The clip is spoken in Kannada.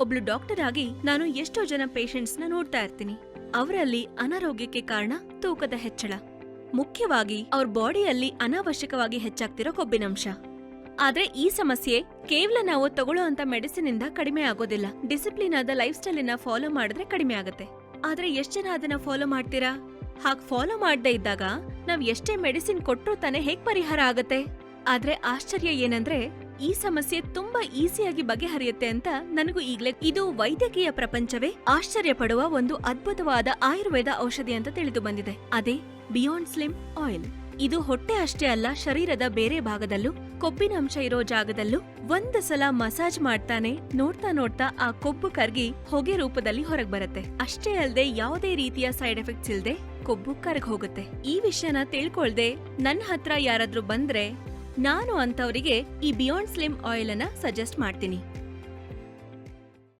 ಒಬ್ಳು ಡಾಕ್ಟರ್ ಆಗಿ ನಾನು ಎಷ್ಟೋ ಜನ ಪೇಷಂಟ್ಸ್ನ ನೋಡ್ತಾ ಇರ್ತೀನಿ. ಅವರಲ್ಲಿ ಅನಾರೋಗ್ಯಕ್ಕೆ ಕಾರಣ ತೂಕದ ಹೆಚ್ಚಳ. ಮುಖ್ಯವಾಗಿ ಅವ್ರ ಬಾಡಿಯಲ್ಲಿ ಅನಾವಶ್ಯಕವಾಗಿ ಹೆಚ್ಚಾಗ್ತಿರೋ ಕೊಬ್ಬಿನಂಶ. ಆದ್ರೆ ಈ ಸಮಸ್ಯೆ ಕೇವಲ ನಾವು ತಗೊಳ್ಳೋ ಅಂತ ಮೆಡಿಸಿನ್ ಇಂದ ಕಡಿಮೆ ಆಗೋದಿಲ್ಲ. ಡಿಸಿಪ್ಲಿನ್ ಆದ ಲೈಫ್ ಸ್ಟೈಲ್ ಫಾಲೋ ಮಾಡಿದ್ರೆ ಕಡಿಮೆ ಆಗುತ್ತೆ. ಆದ್ರೆ ಎಷ್ಟ್ ಜನ ಅದನ್ನ ಫಾಲೋ ಮಾಡ್ತೀರಾ? ಹಾಗ್ ಫಾಲೋ ಮಾಡದೇ ಇದ್ದಾಗ ನಾವ್ ಎಷ್ಟೇ ಮೆಡಿಸಿನ್ ಕೊಟ್ಟರು ತಾನೇ ಹೇಗ್ ಪರಿಹಾರ ಆಗತ್ತೆ? ಆದ್ರೆ ಆಶ್ಚರ್ಯ ಏನಂದ್ರೆ ಈ ಸಮಸ್ಯೆ ತುಂಬಾ ಈಸಿಯಾಗಿ ಬಗೆಹರಿಯುತ್ತೆ ಅಂತ ನನಗೂ ಈಗಲೇ ಇದು ವೈದ್ಯಕೀಯ ಪ್ರಪಂಚವೇ ಆಶ್ಚರ್ಯ ಪಡುವ ಒಂದು ಅದ್ಭುತವಾದ ಆಯುರ್ವೇದ ಔಷಧಿ ಅಂತ ತಿಳಿದು ಬಂದಿದೆ. ಅದೇ ಬಿಯಾಂಡ್ ಸ್ಲಿಮ್ ಆಯಿಲ್. ಇದು ಹೊಟ್ಟೆ ಅಷ್ಟೇ ಅಲ್ಲ, ಶರೀರದ ಬೇರೆ ಭಾಗದಲ್ಲೂ, ಕೊಬ್ಬಿನ ಅಂಶ ಇರೋ ಜಾಗದಲ್ಲೂ ಒಂದು ಸಲ ಮಸಾಜ್ ಮಾಡ್ತಾನೆ ನೋಡ್ತಾ ನೋಡ್ತಾ ಆ ಕೊಬ್ಬು ಕರ್ಗಿ ಹೊಗೆ ರೂಪದಲ್ಲಿ ಹೊರಗ್ ಬರುತ್ತೆ. ಅಷ್ಟೇ ಅಲ್ಲದೆ ಯಾವುದೇ ರೀತಿಯ ಸೈಡ್ ಎಫೆಕ್ಟ್ಸ್ ಇಲ್ದೆ ಕೊಬ್ಬು ಕರಗ್ ಹೋಗುತ್ತೆ. ಈ ವಿಷಯನ ತಿಳ್ಕೊಳ್ದೆ ನನ್ನ ಹತ್ರ ಯಾರಾದ್ರೂ ಬಂದ್ರೆ ನಾನು ಅಂಥವರಿಗೆ ಈ ಬಿಯಾಂಡ್ ಸ್ಲಿಮ್ ಆಯಿಲ್ ಅನ್ನ ಸಜೆಸ್ಟ್ ಮಾಡ್ತೀನಿ.